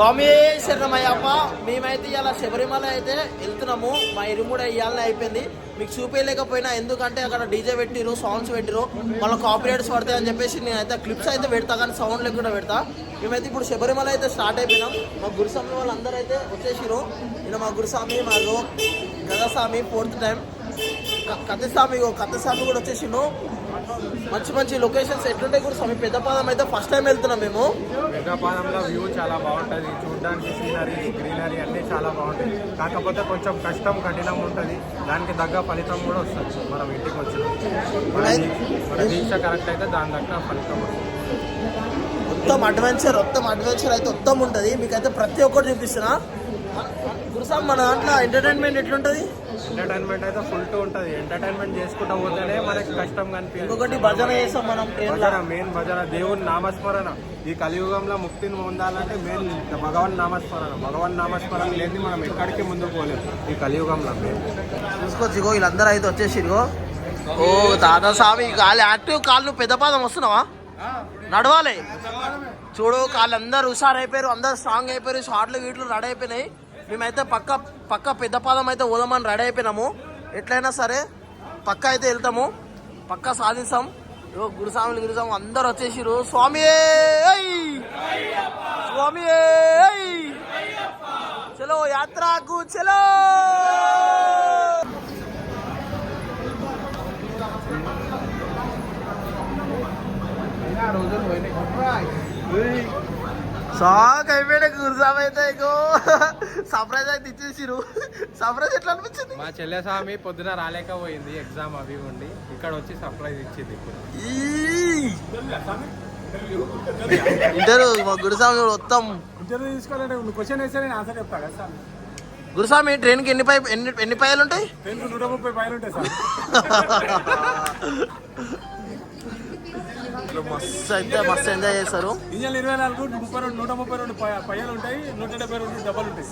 స్వామి శరణమయ్యప్ప మేమైతే ఇలా శబరిమల అయితే వెళ్తున్నాము. మా ఇరుముడు ఇయ్యాలనే అయిపోయింది. మీకు చూపించలేకపోయినా ఎందుకంటే అక్కడ డీజే పెట్టిరు సాంగ్స్ పెట్టిరు మళ్ళీ కాపీరైట్స్ పడతాయి అని చెప్పేసి నేనైతే క్లిప్స్ అయితే పెడతా కానీ సౌండ్ లేకుండా పెడతా. మేమైతే ఇప్పుడు శబరిమల అయితే స్టార్ట్ అయిపోయినాం. మా గురుస్వామి వాళ్ళందరూ అయితే వచ్చేసిరు నేను మా గురుస్వామి మా గదస్వామి ఫోర్త్ టైం కథస్వామి కథస్వామి కూడా వచ్చేసిండు. మంచి మంచి లొకేషన్స్ ఎట్లుంటాయి కూడా స్వామి? పెద్దపాదం అయితే ఫస్ట్ టైం వెళ్తున్నాం మేము. మెగాపాలెంలో వ్యూ చాలా బాగుంటుంది. చూడడానికి సీనరీ గ్రీనరీ అన్నీ చాలా బాగుంటాయి. కాకపోతే కొంచెం కష్టం కఠినం ఉంటుంది. దానికి తగ్గ ఫలితం కూడా వస్తుంది. మనం ఇంటికి వచ్చిన. మన దీక్ష కరెక్ట్ అయితే దాని తగ్గ ఫలితం వస్తుంది. మొత్తం అడ్వెంచర్ మొత్తం అడ్వెంచర్ అయితే మొత్తం ఉంటుంది. మీకైతే ప్రతి ఒక్కటి చూపిస్తున్నా. గురుసాం మన దాంట్లో ఎంటర్టైన్మెంట్ ఎట్లుంటుంది? ఎంటర్టైన్మెంట్ అయితే ఫుల్ టు ఉంటుంది. ఎంటర్టైన్మెంట్ చేసుకుంటూ పోతేనే మనకి కష్టం కనిపించదు ఇంకొకటి భజన చేస్తాం మనం భజన మెయిన్ భజన. దేవుని నామస్మరణ. ఈ కలియుగంలో ముక్తిని పొందాలంటే మెయిన్ భగవన్ నామస్మరణ. భగవన్ నామస్మరణ లేని మనం ఎక్కడికి ముందుకు పోలేము ఈ కలియుగంలో మెయిన్ చూసుకోవచ్చు ఇగో వీళ్ళందరూ అయితే వచ్చేసి ఇగో. ఓ దాదా స్వామి కాలు యాక్టివ్ కాళ్ళు పెద్ద పాదం వస్తున్నావా? నడవాలి. చూడు కాళ్ళు అందరు హుషారు అయిపోయారు అందరు స్ట్రాంగ్ అయిపోయారు షార్ట్లు గీట్లు రెడీ అయిపోయినాయి. మేమైతే పక్క పక్క పెద్ద పాదం అయితే పోదామని రెడీ అయిపోయినాము. ఎట్లయినా సరే పక్క అయితే వెళ్తాము. పక్క సాధిస్తాం. ఇగో గురుస్వాములు గురుస్వామి అందరు వచ్చేసిరు స్వామి స్వామి చలో యాత్రకు చలో! సాక్ అయిపోయాడు గురుసామ్ అయితే ఇగో. సర్ప్రైజ్ అయితే ఇచ్చేసిరు సర్ప్రైజ్ ఎట్లా అనిపించింది? మా చెల్లె స్వామి పొద్దున రాలేకపోయింది ఎగ్జామ్ అవి ఉండి. ఇక్కడ వచ్చి సర్ప్రైజ్ ఇచ్చింది ఇప్పుడు. ఇంటర్ మా గురుస్వామి మొత్తం ఇంటర్వ్యూ తీసుకోవాలంటే క్వశ్చన్ వేస్తే నేను ఆన్సర్ చెప్తా కదా సార్ గురుస్వామి ట్రైన్కి ఎన్ని పై ఎన్ని ఎన్ని పైలు ఉంటాయి? టెన్త్ నూట ముప్పై పైన ఉంటాయి సార్ మస్తు అయితే మస్తు ఎంజాయ్ చేస్తారు. ఇంజన్ ఇరవై నాలుగు ముప్పై రెండు నూట ముప్పై రెండు పయ్యాలు ఉంటాయి నూట డెబ్బై రెండు డబ్బలు ఉంటాయి.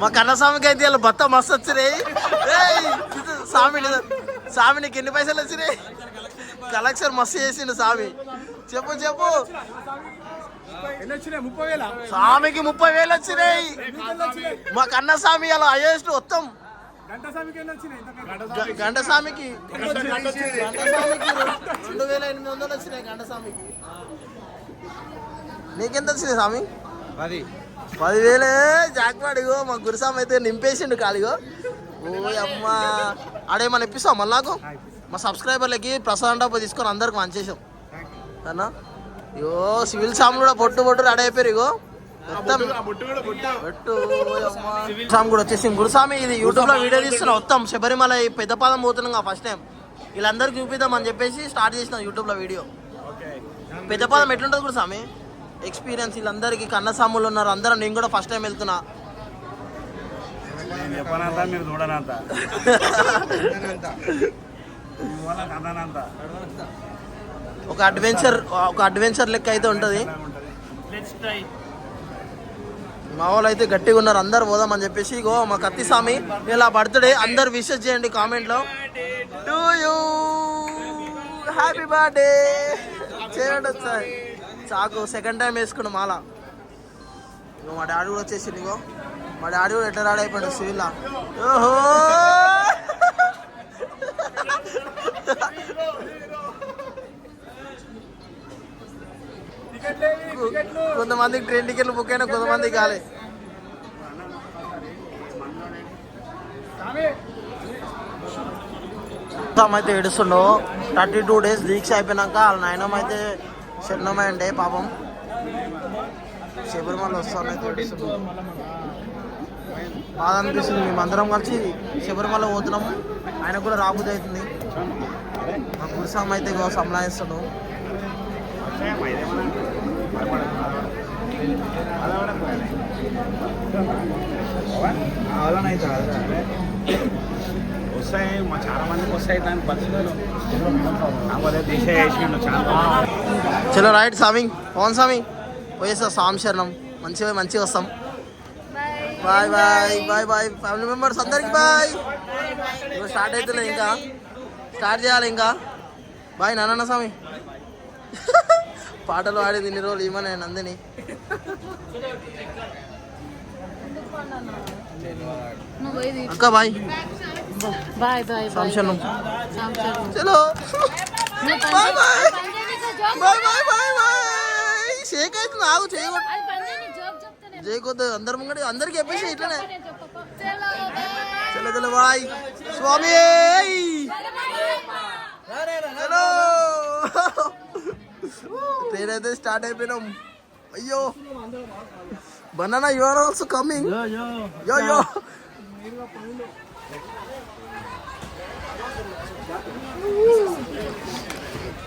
మా కన్నస్వామికి అయితే ఇలా బత్త మస్తు వచ్చినాయి. స్వామి. స్వామి నీకు ఎన్ని పైసలు వచ్చినాయి? కలెక్షన్ మస్తు చేసిండు స్వామి. చెప్పు చెప్పు. స్వామికి ముప్పై వేలు వచ్చినాయి. మా కన్నస్వామి అలా హైయెస్ట్ మొత్తం. గంట స్వామికి ఎన్ని వచ్చినాయి? గ- గంటస్వామికి గంటస్వామికి రెండు వేల ఎనిమిది వందలు వచ్చినాయి గంటస్వామికి నీకెంత వచ్చినాయి స్వామి? అది పదివేలే జాక్పాడిగో మా గురుస్వామి అయితే నింపేసిండు కాలిగో. ఓ అమ్మ. ఆడేమన్నా ఇప్పిస్తావు మళ్ళీ నాకు? మా సబ్స్క్రైబర్లకి ప్రసాదం డబ్బు తీసుకొని అందరికి మంచేసాం అన్నా? ఇగో సివిల్ సాములు కూడా పొట్టు పొట్టు రెడీ అయిపోయారు ఇగో. స్వామి కూడా వచ్చేసి గురుస్వామి ఇది యూట్యూబ్లో వీడియో తీస్తున్నా మొత్తం. శబరిమల పెద్దపాదం పోతున్నాం ఫస్ట్ టైం వీళ్ళందరికీ చూపిద్దాం అని చెప్పేసి స్టార్ట్ చేసిన యూట్యూబ్లో వీడియో. పెద్దపాదం ఎట్లుంటుంది కూడా స్వామి ఎక్స్పీరియన్స్ వీళ్ళందరికీ కన్నస్వాములు ఉన్నారు. అందరం నేను కూడా ఫస్ట్ టైం వెళ్తున్నా. మీరు చూడనంత. ఒక అడ్వెంచర్ ఒక అడ్వెంచర్ లెక్క అయితే ఉంటుంది. మా వాళ్ళు అయితే గట్టిగా ఉన్నారు. అందరు పోదామని చెప్పేసి ఇగో మా కత్తి స్వామి ఇలా బర్త్డే అందరు విషెస్ చేయండి కామెంట్లో. టు యూ హ్యాపీ బర్త్డే చేయండి ఒకసారి. చాకు సెకండ్ టైం వేసుకున్నాం మాల. ఇగో మా డాడీ కూడా వచ్చేసి ఇగో. మా డాడీ కూడా ఎట్లా రాడు అయిపోయాడు సివిల్లా ఓహో! కొంతమందికి ట్రైన్ టికెట్లు బుక్ అయినా కొంతమందికి కాలే. స్వామి అయితే ఏడుస్తుండో. థర్టీ టూ డేస్ దీక్ష అయిపోయినాక వాళ్ళ నాయనమ్మ అయితే శరణమై ఉండే పాపం. శబరిమల వస్తాను అయితే ఏడుస్తుండు. బాధ అనిపిస్తుంది. మేమందరం కలిసి శబరిమల పోతున్నాము. ఆయన కూడా రాబుద్ది అవుతుంది. మా గురుస్వామి అయితే వస్తాయి మా చాలా మందికి వస్తాయి దాని పరిస్థితులు చాలా చలో రైట్ స్వామి పవన్ స్వామి పోయేస్తా స్వామి శరణం. మంచిగా మంచిగా వస్తాం. Bye bye bye bye family members అందరికి బాయ్ ఇప్పుడు స్టార్ట్ అవుతున్నాయి ఇంకా. స్టార్ట్ చేయాలి ఇంకా. బాయ్ నాన్న స్వామి పాటలు పాడింది ఇన్ని రోజులు ఏమన్నా నందిని. అక్క బాయ్. బాయ్ బాయ్ చలో. Bye bye. Bye bye bye bye. Shake చేయకూడదు చేయకూడదు అందరి ముంగడి అందరికి చెప్పేసి ఇట్లనే. చలో చలో బాయ్. స్వామి. ట్రైన్ అయితే స్టార్ట్ అయిపోయినాం అయ్యో banana you are also coming yo yo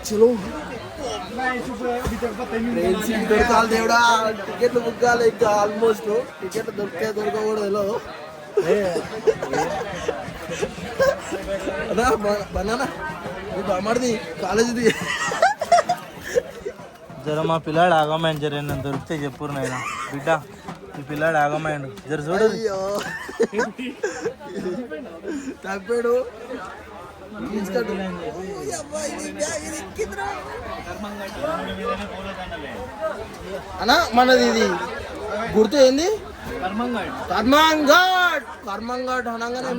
చలో దొరకాలి దేవుడా టికెట్లు బుక్ కాలే ఇంకా ఆల్మోస్ట్ టికెట్లు దొరికే దొరకకూడదు అదా బనానా ఇది బామడిది కాలేజీది జర మా పిల్లాడు ఆగమైంది జర నన్ను దొరికితే చెప్పురు నాయన. బిడ్డ ఈ పిల్లాడు ఆగమైండు. జర చూడు. అయ్యో. తప్పాడు. అన్నా మనది ఇది. గుర్తు ఏంది? కర్మంఘాట్ కర్మంఘాట్ అనగానే.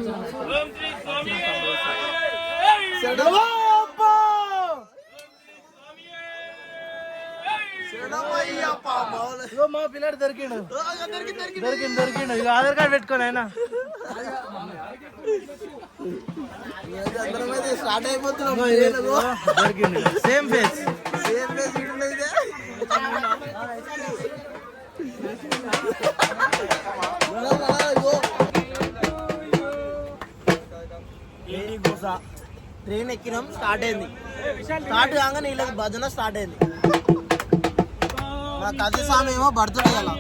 శరణమయ్యప్ప! మా పిల్లాడు దొరికిండు. దొరికింది, దొరికిండు దొరికిండు. ఇక ఆధార్ కార్డు పెట్టుకోని ఆయన. స్టార్ట్ అయిపోతున్నాం దొరికిండు. Same face same face train ఎక్కినాం start అయింది. స్టార్ట్ కాగానే వీళ్ళకి భజన స్టార్ట్ అయింది. మా కజీ స్వామి ఏమో బర్త్డే అలా.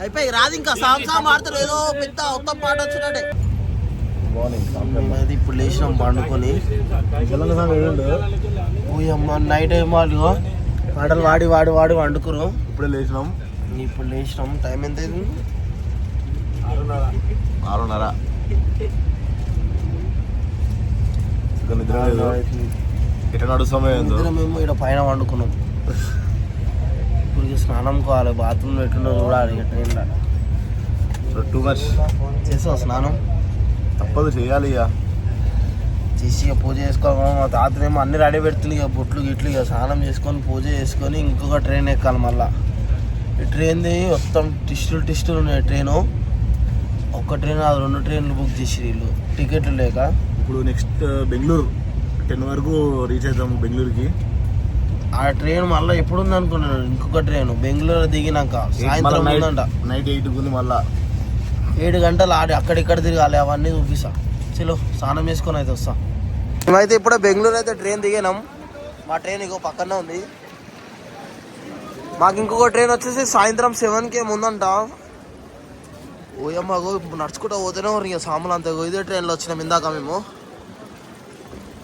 అయిపోయి రాదు ఇంకా. సాంగ్ సాంగ్ ఆడతారు. ఏదో పెద్ద ఒక్క పాట వచ్చినట్టే. అది ఇప్పుడు లేచినాం పండుకొని. ఓయమ్మ నైట్ ఏమో అదిగో. పాటలు వాడి వాడి వాడి వండుకురు ఇప్పుడే లేచినాం. ఇప్పుడు లేచినాం టైం ఎంత అయింది ఆరున్నర. నిద్ర లేదు. నడుస్తామే మేము ఇక్కడ పైన వండుకున్నాం ఇప్పుడు స్నానం కావాలి. బాత్రూమ్ ఎట్లుండో చూడాలి. ఇక ట్రైన్లో టూ మచ్ చేసావు స్నానం? తప్పదు చేయాలి ఇక. చేసి ఇక పూజ చేసుకోవాలి. మా తాతనేమో అన్ని రెడీ పెడుతుంది ఇక. బొట్లు గిట్లు ఇక స్నానం చేసుకొని పూజ చేసుకొని ఇంకొక ట్రైన్ ఎక్కాలి మళ్ళా. ఈ ట్రైన్ది మొత్తం టిస్టులు టిస్టులు ఉన్నాయి ట్రైను. ఒక్క ట్రైన్ అది రెండు ట్రైన్లు బుక్ చేసి వీళ్ళు. టికెట్లు లేక. ఇప్పుడు నెక్స్ట్ బెంగళూరు. టెన్ వరకు రీచ్ అవుతాము బెంగళూరుకి. ఆ ట్రైన్ మళ్ళీ ఎప్పుడు ఉంది అనుకున్నాను ఇంకొక ట్రైన్. బెంగళూరు దిగినాక. సాయంత్రం ఉందంట. నైట్ ఎయిట్ ఉంది మళ్ళా. ఏడు గంటలు ఆడి అక్కడిక్కడ తిరగాలి అవన్నీ చూపిస్తా. చలో స్నానం చేసుకొని అయితే వస్తా. మేమైతే ఇప్పుడే బెంగళూరు అయితే ట్రైన్ దిగాం మా ట్రైన్ ఇగో పక్కనే ఉంది. మాకు ఇంకొక ట్రైన్ వచ్చేసి సాయంత్రం సెవెన్కి ముందంట. ఓయమ్మ గో ఇప్పుడు నడుచుకుంటా పోతేనే ఉన్నారు ఇంకా సాములు అంతా ఇదే ట్రైన్లో వచ్చినాం ఇందాక మేము.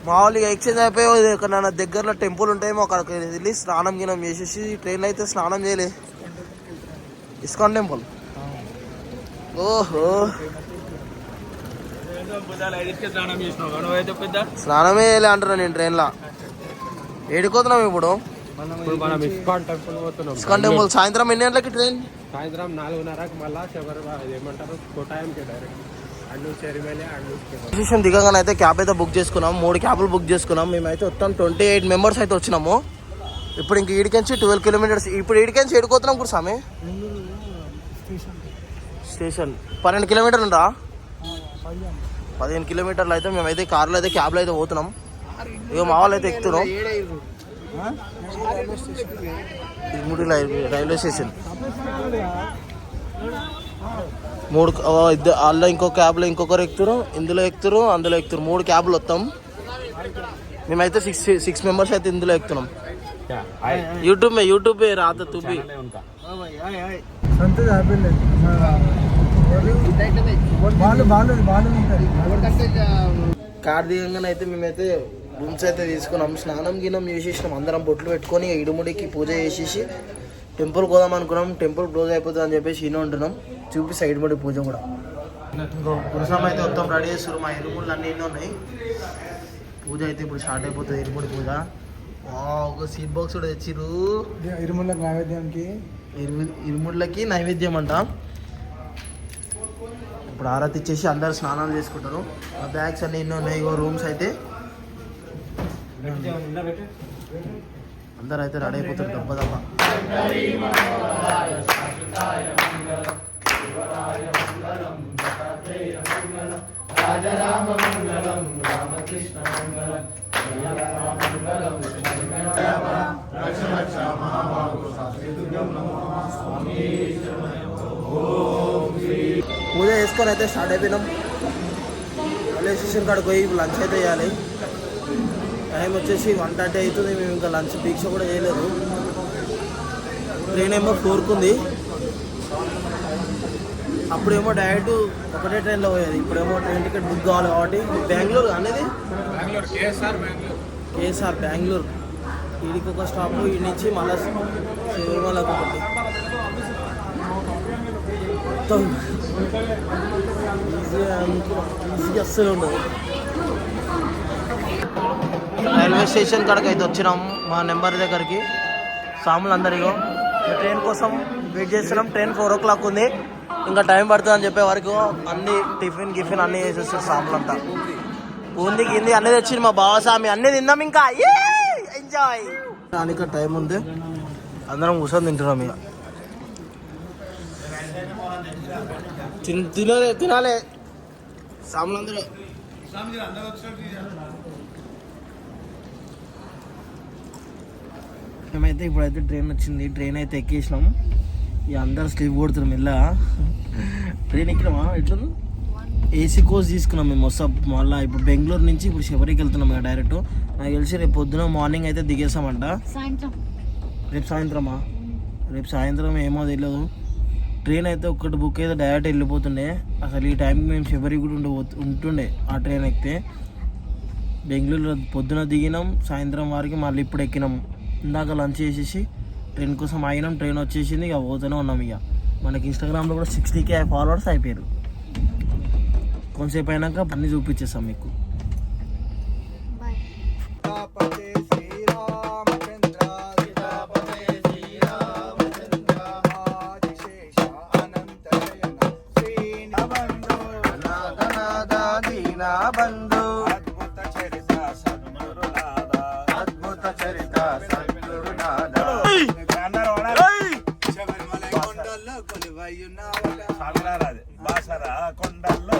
మామూలుగా ఎక్స్చేంజ్ అయిపోయి ఎక్కడైనా నా దగ్గరలో టెంపుల్ ఉంటాయేమో అక్కడికి వెళ్ళి స్నానం గినం చేసేసి ట్రైన్లో అయితే స్నానం చేయలే. ఇస్కాన్ టెంపుల్ ఓహో. స్నానమే చేయలే అంటున్నా నేను ట్రైన్లో ఏడుకోతున్నాం ఇప్పుడు. ఇప్పుడు మనం ఇస్కాన్ టెంపుల్ పోతున్నాం. ఇస్కాన్ టెంపుల్ సాయంత్రం ఎన్ని గంటలకి ట్రైన్? సాయంత్రం నాలుగున్నరకు మళ్ళా శబరి ఏమంటారు? కోటాయంకి డైరెక్ట్ దిగగానే అయితే క్యాబ్ అయితే బుక్ చేసుకున్నాం. మూడు క్యాబ్లు బుక్ చేసుకున్నాం. మేమైతే మొత్తం ట్వంటీ ఎయిట్ మెంబర్స్ అయితే వచ్చినాము. ఇప్పుడు ఇంక ఈడికెంచి ట్వెల్వ్ కిలోమీటర్స్ ఇప్పుడు ఈడికెంచి ఏడుకోతున్నాం ఇప్పుడు సామి స్టేషన్ పన్నెండు కిలోమీటర్లు రా పదిహేను కిలోమీటర్లు అయితే మేమైతే కార్లో అయితే క్యాబ్లో అయితే పోతున్నాం. ఇక మా వాళ్ళు అయితే ఎక్కుతున్నాం ఇరుముడి రైల్వే స్టేషన్. మూడు ఇద్దరు వాళ్ళ ఇంకో క్యాబ్లో ఇంకొకరు ఎక్కుతారు ఇందులో ఎక్కుతారు అందులో ఎక్కుతారు మూడు క్యాబ్లు వస్తాం మేమైతే సిక్స్ సిక్స్ మెంబర్స్ అయితే ఇందులో ఎక్కుతున్నాం. యూట్యూబ్ యూట్యూబ్ రాత తుబి కార్ దిగంగానైతే మేమైతే రూమ్స్ అయితే తీసుకున్నాం స్నానం గినం చేసేసినాం. అందరం బొట్లు పెట్టుకొని ఇడుముడికి పూజ చేసేసి టెంపుల్ పోదాం అనుకున్నాం. టెంపుల్ క్లోజ్ అయిపోతుంది అని చెప్పేసి ఈయన ఉంటున్నాం. చూపి సైడ్ పడి పూజ కూడా. పురుషం అయితే మొత్తం రెడీ చేస్తారు మా ఇరుముళ్ళు అన్నీ ఎన్నో ఉన్నాయి. పూజ అయితే ఇప్పుడు స్టార్ట్ అయిపోతుంది ఇరుముడి పూజ. వావ్, ఒక సీట్ బాక్స్ కూడా తెచ్చిర్రు. ఇరుముల నైవేద్యానికి ఇరుము- ఇరుముళ్ళకి నైవేద్యం అంట. ఇప్పుడు ఆరతి ఇచ్చేసి అందరు స్నానాలు చేసుకుంటారు. ఆ బ్యాగ్స్ అన్ని ఎన్నో ఉన్నాయి. ఇగో రూమ్స్ అయితే. అందరు అయితే రెడీ అయిపోతారు దెబ్బ దెబ్బ పూజ చేసుకొని అయితే స్టార్ట్ అయిపోయినాం. రైల్వే స్టేషన్ కాడికి పోయి లంచ్ అయితే చేయాలి. టైం వచ్చేసి వన్ థర్టీ అవుతుంది మేము ఇంకా లంచ్ దీక్ష కూడా చేయలేదు. ట్రైన్ ఏమో ఫోర్కు ఉంది అప్పుడేమో డైరెక్ట్ ఒకటే ట్రైన్లో పోయేది. ఇప్పుడేమో ట్రైన్ టికెట్ బుక్ కావాలి కాబట్టి బెంగళూరు అనేది కేఎస్ఆర్ బెంగళూరు. కేఎస్ఆర్ బెంగళూరు. వీడికి ఒక స్టాప్ ఈ నుంచి మళ్ళీ శబరిమలకు ఒకటి. మొత్తం ఈజీ ఈజీ అస్సలు ఉండదు. రైల్వే స్టేషన్ కాడకి అయితే వచ్చినాం మా నెంబర్ దగ్గరికి. సాములు అందరిగో ట్రైన్ కోసం వెయిట్ చేస్తున్నాం. ట్రైన్ ఫోర్ ఓ క్లాక్ ఉంది. ఇంకా టైం పడుతుంది అని చెప్పే వరకు అన్ని టిఫిన్ గిఫిన్ అన్నీ వేసేస్తారు సాములంతా. ఉంది గింది అన్నీ తెచ్చింది మా బావస్వామి అన్నీ తిందాం ఇంకా. ఎంజాయ్ దానికి టైం ఉంది. అందరం కూర్చొని తింటున్నాం ఇక. తిన్- తినాలే తినాలే. సాములందరూ. మేమైతే ఇప్పుడైతే ట్రైన్ వచ్చింది. ట్రైన్ అయితే ఎక్కేసినాం. ఇక అందరు స్లీప్ కొడుతున్నాం ఇలా ట్రైన్ ఎక్కినామా? ఎట్లుంది ఏసీ కోర్స్ తీసుకున్నాం మేము వస్తాం మళ్ళీ ఇప్పుడు బెంగళూరు నుంచి ఇప్పుడు శబరికి వెళ్తున్నాం ఇక డైరెక్ట్ నాకు తెలిసి రేపు పొద్దున మార్నింగ్ అయితే దిగేసామంట రేపు సాయంత్రమా? రేపు సాయంత్రం ఏమో తెలియదు ట్రైన్ అయితే ఒక్కటి బుక్ అయితే డైరెక్ట్ వెళ్ళిపోతుండే. అసలు ఈ టైంకి మేము శబరి కూడా ఉండే ఉంటుండే ఆ ట్రైన్ ఎక్కితే. బెంగళూరులో పొద్దున దిగినాం సాయంత్రం వారికి మళ్ళీ ఇప్పుడు ఎక్కినాం. ఇందాక లంచ్ చేసేసి ట్రైన్ కోసం ఆగినాం ట్రైన్ వచ్చేసింది ఇక పోతూనే ఉన్నాం ఇక. మనకి ఇన్స్టాగ్రామ్లో కూడా సిక్స్టీ కే ఫాలోవర్స్ అయిపోయారు కొంతసేపు అయినాక అన్నీ చూపించేస్తాం మీకు. బాసర కొండల్లో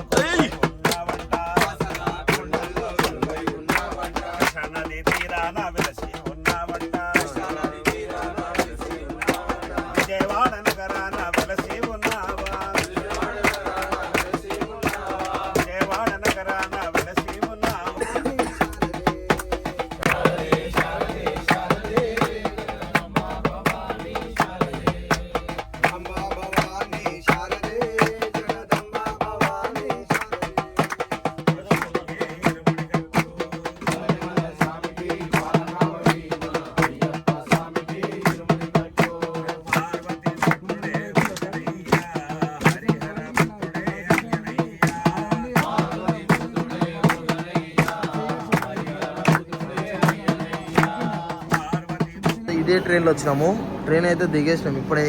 ట్రైన్లో వచ్చినాము. ట్రైన్ అయితే దిగేసినాం. ఇప్పుడే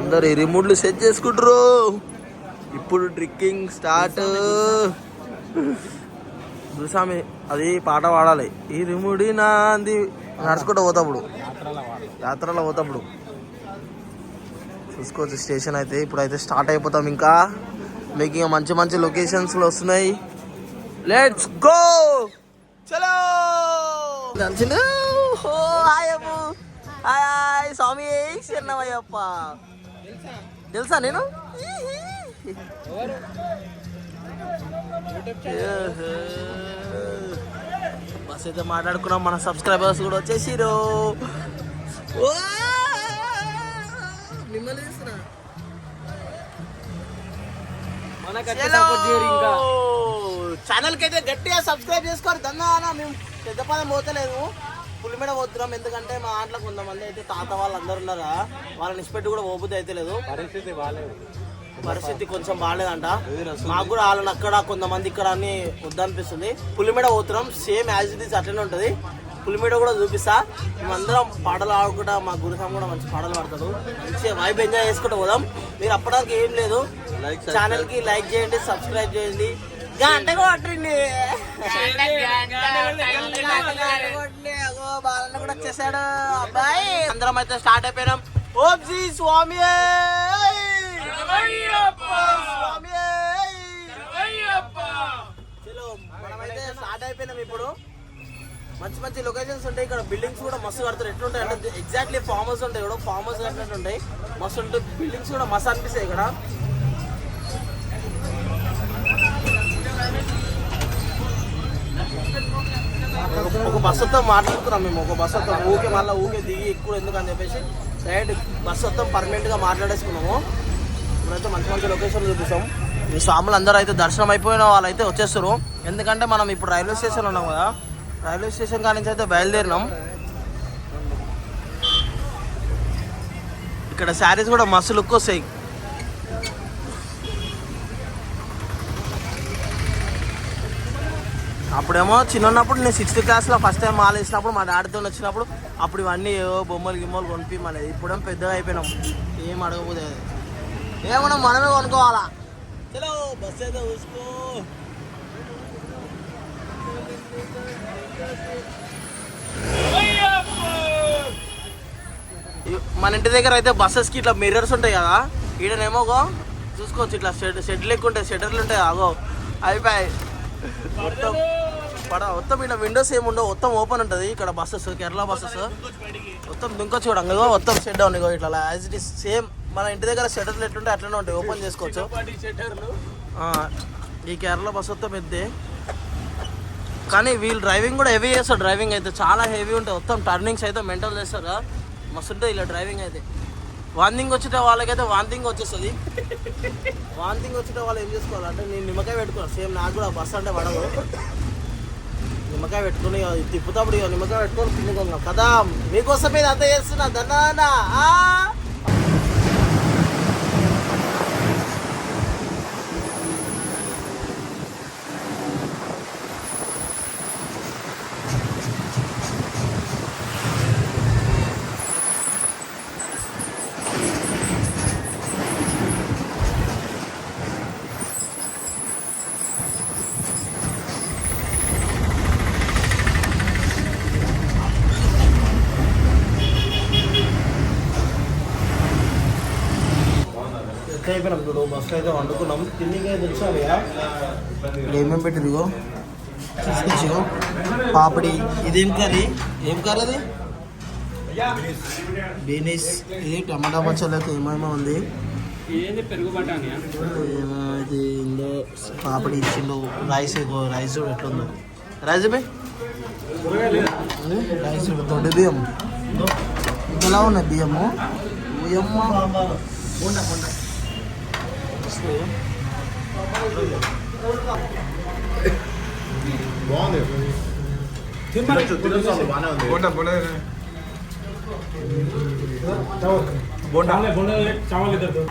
అందరు ఈ రిమోట్లు సెట్ చేసుకుంటారు ఇప్పుడు ట్రిక్కింగ్ స్టార్ట్ గురుస్వామి అది పాట పాడాలి. ఈ రిముడి నాంది నడుచుకుంటూ పోతాప్పుడు యాత్రలో పోతాప్పుడు చూసుకోవచ్చు స్టేషన్ అయితే ఇప్పుడు అయితే స్టార్ట్ అయిపోతాం ఇంకా. మీకు ఇంకా మంచి మంచి లొకేషన్స్లో వస్తున్నాయి. లెట్స్ గో చలో! నచ్చిందా హాయ్ స్వామి చిన్నవయ్యప్ప తెలుసా నేను? బస్ అయితే మాట్లాడుకున్నాం మన సబ్స్క్రైబర్స్ కూడా వచ్చేసిరు ఓ! మిమ్మల్ని చూస్తున్నా. ఛానల్కి అయితే గట్టిగా సబ్స్క్రైబ్ చేసుకోరు దన్నా మేము పెద్ద పదం పోతలేదు. పులిమేడ పోతున్నాం ఎందుకంటే మా దాంట్లో కొంతమంది అయితే తాత వాళ్ళు అందరు ఉన్నారు? వాళ్ళని ఇష్టపెట్టి కూడా పోబుద్ది అయితే లేదు. పరిస్థితి బాగాలేదు పరిస్థితి కొంచెం బాగాలేదంట. మాకు కూడా వాళ్ళని అక్కడ కొంతమంది ఇక్కడ అని వద్దనిపిస్తుంది. పులిమేడ పోతున్నాం సేమ్ యాజ్ ఇట్ ఈస్ అట్లనే ఉంటుంది. పులిమేడ కూడా చూపిస్తా. మేమందరం పాటలు ఆడుకుంటా మా గురుసాం కూడా మంచి పాటలు పాడతాడు. మంచిగా వైబ్ ఎంజాయ్ చేసుకుంటూ పోదాం. మీరు అప్పటిదాకా ఏం లేదు. ఛానల్కి లైక్ చేయండి సబ్స్క్రైబ్ చేయండి. గంట కొట్టండి బాలన్న కూడా వచ్చేసాడు. అబ్బాయి అందరం అయితే స్టార్ట్ అయిపోయినాం. ఓం శ్రీ స్వామి చలో మనమైతే స్టార్ట్ అయిపోయినాం ఇప్పుడు. మంచి మంచి లొకేషన్స్ ఉంటాయి. ఇక్కడ బిల్డింగ్స్ కూడా మస్తు కడతారు ఎట్లుంటాయి అంటే ఎగ్జాక్ట్లీ ఫామ్ హౌస్ ఉంటాయి ఇక్కడ. ఫామ్ హౌస్ కట్టినట్టు ఉంటాయి. మస్తు ఉంటాయి బిల్డింగ్స్ కూడా మస్తు అనిపిస్తాయి ఇక్కడ. ఒక బస్సుతో మాట్లాడుతున్నాం మేము ఒక బస్సుతో. ఊకే మళ్ళీ ఊకే దిగి ఎక్కువ ఎందుకు అని చెప్పేసి డైరెక్ట్ బస్సు మొత్తం పర్మనెంట్గా మాట్లాడేసుకున్నాము. ఇప్పుడైతే మంచి మంచి లొకేషన్ చూపిస్తాం. ఈ స్వాములు అందరూ అయితే దర్శనం అయిపోయిన వాళ్ళు అయితే వచ్చేస్తారు ఎందుకంటే మనం ఇప్పుడు రైల్వే స్టేషన్ ఉన్నాం కదా. రైల్వే స్టేషన్ కాడి నుంచి అయితే బయలుదేరినాం. ఇక్కడ శారీస్ కూడా మస్తు లుక్ వస్తాయి. అప్పుడేమో చిన్న ఉన్నప్పుడు నేను సిక్స్త్ క్లాస్లో ఫస్ట్ టైం మాల వేసినప్పుడు మా డాడీతో వచ్చినప్పుడు అప్పుడు ఇవన్నీ బొమ్మలు గిమ్మలు కొనిపి మళ్ళీ ఇప్పుడేమో పెద్దగా అయిపోయినాం. ఏం అడగపోతే ఏమన్నా మనమే కొనుక్కోవాలా? చలో బస్ అయితే చూసుకో మన ఇంటి దగ్గర అయితే బస్సెస్కి ఇట్లా మిర్రర్స్ ఉంటాయి కదా ఈడనేమో గో చూసుకోవచ్చు ఇట్లా షెడ్ షెడ్ లెక్క ఉంటాయి షెటర్లు ఉంటాయి అగో అయిపోయాయి. మొత్తం పడ. మొత్తం ఇక్కడ విండోస్ ఏముండవు మొత్తం ఓపెన్ ఉంటుంది. ఇక్కడ బస్సెస్ కేరళ బస్సెస్ మొత్తం దుంకొచ్చు కూడా. అంగో మొత్తం షెడ్ ఉంది ఇగో ఇట్లా. యాజ్ ఇట్ ఇస్ సేమ్ మన ఇంటి దగ్గర షెటర్లు ఎట్లుంటే అట్లనే ఉంటాయి. ఓపెన్ చేసుకోవచ్చు. ఈ కేరళ బస్ మొత్తం పెద్దే కానీ వీళ్ళు డ్రైవింగ్ కూడా హెవీ చేస్తారు. డ్రైవింగ్ అయితే చాలా హెవీ ఉంటాయి మొత్తం టర్నింగ్స్ అయితే మెంటల్ చేస్తారు కదా. మస్తు ఉంటుంది ఇలా డ్రైవింగ్ అయితే. వాంతింగ్ వచ్చితే వాళ్ళకైతే వాంతింగ్ వచ్చేస్తుంది. వాంతింగ్ వచ్చితే వాళ్ళు ఏం చేసుకోవాలి? అంటే నేను నిమ్మకాయ పెట్టుకోవాలి సేమ్ నాకు కూడా బస్ అంటే పడదు. నిమ్మకాయ పెట్టుకుని తిప్పుతాడు నిమ్మకాయ పెట్టుకొని తినుకున్నాం కదా. మీకోసమే అంత చేస్తున్నా దన్నానా ఆ! ఎక్కడ అయిపోయినాం అయితే వండుకున్నాం. తిండిగా తెలుసా ఏమేమి పెట్టిందిగో తీసుకొచ్చిగో పాపడి. ఇదేం కర్రీ? ఏం కర్రీ అది? బీనీస్. ఇది టమాటా పచ్చళ్ళు అయితే ఏమేమో ఉంది. ఇది ఇందో పాపడి ఇచ్చిండు. రైస్ ఇగో రైస్ చూడు ఎట్లుందో. రైస్ బే రైస్ దొడ్డు బియ్యం. ఎలా ఉన్నాయి బియ్యము? బియ్యమ్మ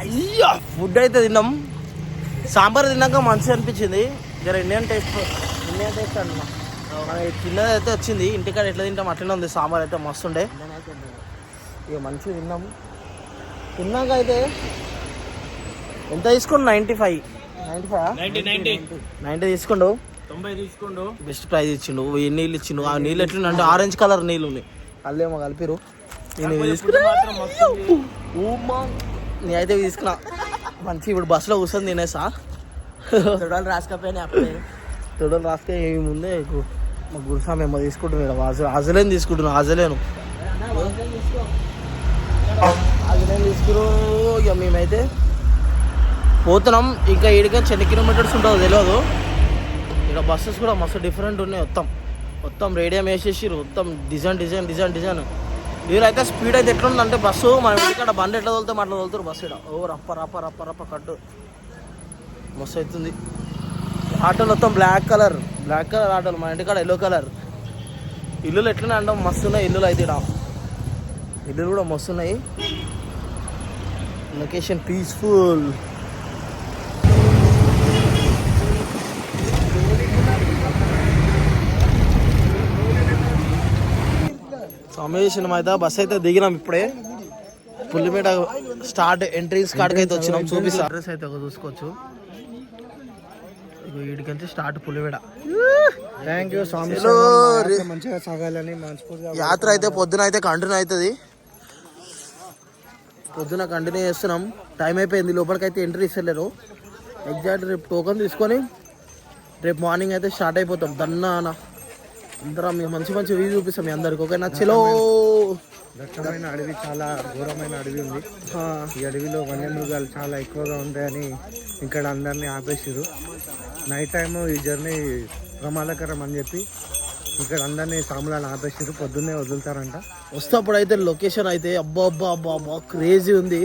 అయ్యా ఫుడ్ అయితే తిన్నాం. సాంబార్ తిన్నాక మంచిగా అనిపించింది. జర ఇండియన్ టేస్ట్ ఇండియన్ టేస్ట్ అన్న. తిన్నది అయితే వచ్చింది. ఇంటికాడ ఎట్లా తింటాం అట్లనే ఉంది. సాంబార్ అయితే మస్తు ఉండే ఇక మంచిగా తిన్నాం. తిన్నాక అయితే ఎంత తీసుకోండు ninety five. Ninety five? Ninety తీసుకోండు. తొంభై తీసుకోండు. బెస్ట్ ప్రైజ్ ఇచ్చిండు. వెయ్యి నీళ్ళు ఇచ్చిండు. ఆ నీళ్ళు ఎట్లా అంటే ఆరెంజ్ కలర్ నీళ్ళు ఉన్నాయి. అల్లేమో కలిపిరు నేను తీసుకున్నా ఊమ్మా నేను అయితే ఇవి తీసుకున్నా. మంచి ఇప్పుడు బస్సులో కూర్చొని తినేసా. తొడలు రాసుకపోయినా తొడలు రాసుకే ముందే గు- మా గురుసామి ఏమో తీసుకుంటున్నాడు అజలు అజలేని తీసుకుంటున్నా అజలేను అజలేని తీసుకురు. ఇక మేమైతే పోతున్నాం. ఇంకా ఏడుగా ఎన్ని కిలోమీటర్స్ ఉంటుందో తెలియదు ఇక్కడ బస్సెస్ కూడా మస్తు డిఫరెంట్ ఉన్నాయి మొత్తం. మొత్తం రేడియం వేసేసారు మొత్తం డిజైన్ డిజైన్ డిజైన్ డిజైన్ వీళ్ళైతే స్పీడ్ అయితే ఎట్లుందంటే బస్సు మనం ఇక్కడ బండి ఎట్లా తోలుతాం అట్లా తోలుతారు బస్సు ఇక్కడ ఓ రప్ప రప్ప రప్ప రప్ప కట్టు. మస్తు అవుతుంది. ఆటోలు మొత్తం బ్లాక్ కలర్ బ్లాక్ కలర్ ఆటోలు. మన ఇంటికాడ ఎల్లో కలర్ ఇల్లులు ఎట్లనే అంటాం? మస్తు ఉన్నాయి ఇల్లులు అయితే ఇక్కడ ఇల్లులు కూడా మస్తున్నాయి లొకేషన్ పీస్ఫుల్ సమేషన్ అయితే బస్ అయితే దిగినాం ఇప్పుడే. పుల్లిమేట స్టార్ట్ ఎంట్రీస్ కాడికి అయితే వచ్చినాం చూపిస్తా. అడ్రస్ అయితే ఒక చూసుకోవచ్చు. వీడికంటే స్టార్ట్ పులివేడ థ్యాంక్ యూ స్వామి మంచిగా సాగాలని యాత్ర అయితే పొద్దున అయితే కంటిన్యూ అవుతుంది. పొద్దున కంటిన్యూ చేస్తున్నాం. టైం అయిపోయింది లోపలికి అయితే ఎంట్రీ ఇస్తలేరు. ఎగ్జాక్ట్ రేపు టోకన్ తీసుకొని రేపు మార్నింగ్ అయితే స్టార్ట్ అయిపోతాం. దన్నా అందరం మీకు మంచి మంచి వ్యూ చూపిస్తాం మీ అందరికి ఓకేనా? చలో. దట్టమైన అడవి చాలా ఘోరమైన అడవి ఉంది. ఆ, ఈ అడవిలో వన్యమృగాలు చాలా ఎక్కువగా ఉంటాయని ఇక్కడ అందరినీ ఆపేసారు నైట్ టైం ఈ జర్నీ ప్రమాదకరం అని చెప్పి ఇక్కడ అందరినీ సాములను ఆపేసారు పొద్దున్నే వదులుతారంట. వస్తేప్పుడు అయితే లొకేషన్ అయితే అబ్బా అబ్బా అబ్బా అబ్బా క్రేజీ ఉంది.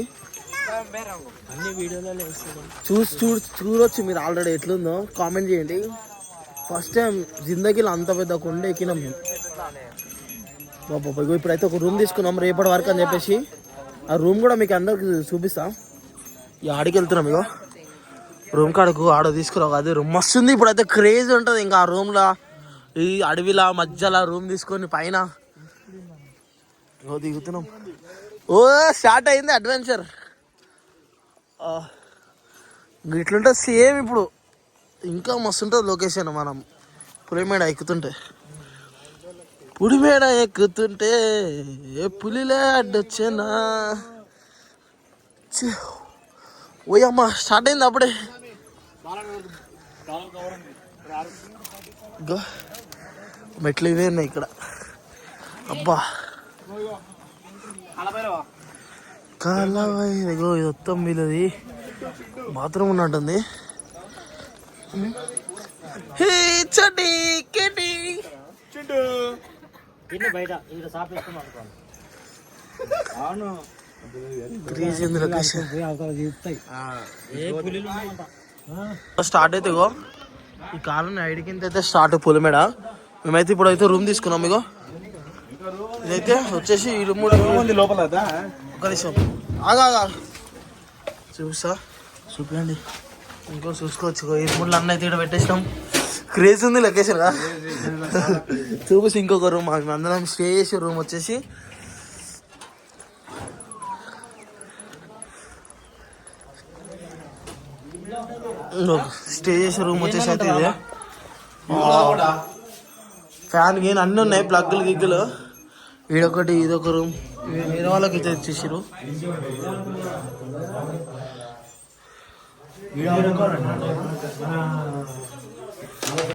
చూసి చూసి చూడొచ్చు మీరు ఆల్రెడీ ఎట్లుందో. కామెంట్ చేయండి. ఫస్ట్ టైం జిందగీలో అంత పెద్ద కొండ ఎక్కినాం మేము. బాబా ఇప్పుడైతే ఒక రూమ్ తీసుకున్నాం రేపటి వరకు అని చెప్పేసి. ఆ రూమ్ కూడా మీకు అందరికి చూపిస్తా. ఈ ఆడికి వెళ్తున్నాం ఇగో. రూమ్ కాడకు ఆడ తీసుకురావు అది రూమ్. మస్తు ఉంది ఇప్పుడైతే క్రేజ్ ఉంటుంది ఇంకా ఆ రూమ్లో. ఈ అడవిలా మధ్యలో రూమ్ తీసుకొని పైన. ఇగో దిగుతున్నాం. ఓ స్టార్ట్ అయింది అడ్వెంచర్. ఇట్లుంటే సేమ్ ఇప్పుడు. ఇంకా మస్తుంటుంది లొకేషన్ మనం. పులిమేడ ఎక్కుతుంటే. పులిమేడ ఎక్కుతుంటే ఏ పులిలే అడ్డొచ్చేనా? ఓయమ్మ స్టార్ట్ అయింది అప్పుడే. మెట్లు ఇవే ఉన్నాయి ఇక్కడ. అబ్బా. కాలవైరగో ఇది మొత్తం వీళ్ళది. బాత్రూమ్ ఉన్నట్టుంది. హే చడ్డీ కెడ్డీ క్రేజీ ఉంది లొకేషన్ స్టార్ట్ అయితే ఇగో ఈ కాలం ఐడి కింద అయితే స్టార్ట్ పులిమేడ. మేమైతే ఇప్పుడు అయితే రూమ్ తీసుకున్నాం ఇగో ఇదైతే వచ్చేసి ఈ రూమ్ లోపల ఒక నిమిషం. ఆగా ఆగా చూసా చూపించండి ఇంకో చూసుకోవచ్చు ఈ రూమ్లో అన్న అయితే ఇక్కడ పెట్టేసినాం. క్రేజ్ ఉంది లొకేషన్గా చూపిసి ఇంకొక రూమ్ అందరం స్టే చేసే రూమ్ వచ్చేసి స్టే చేసే రూమ్ వచ్చేసి అయితే ఇదే. ఫ్యాన్ గీన్ అన్నీ ఉన్నాయి ప్లగ్లు గిగ్గులు. ఈడొకటి ఇదొక రూమ్ వేరే వాళ్ళకి అయితే ఇచ్చేసారు 유연한 거를 하나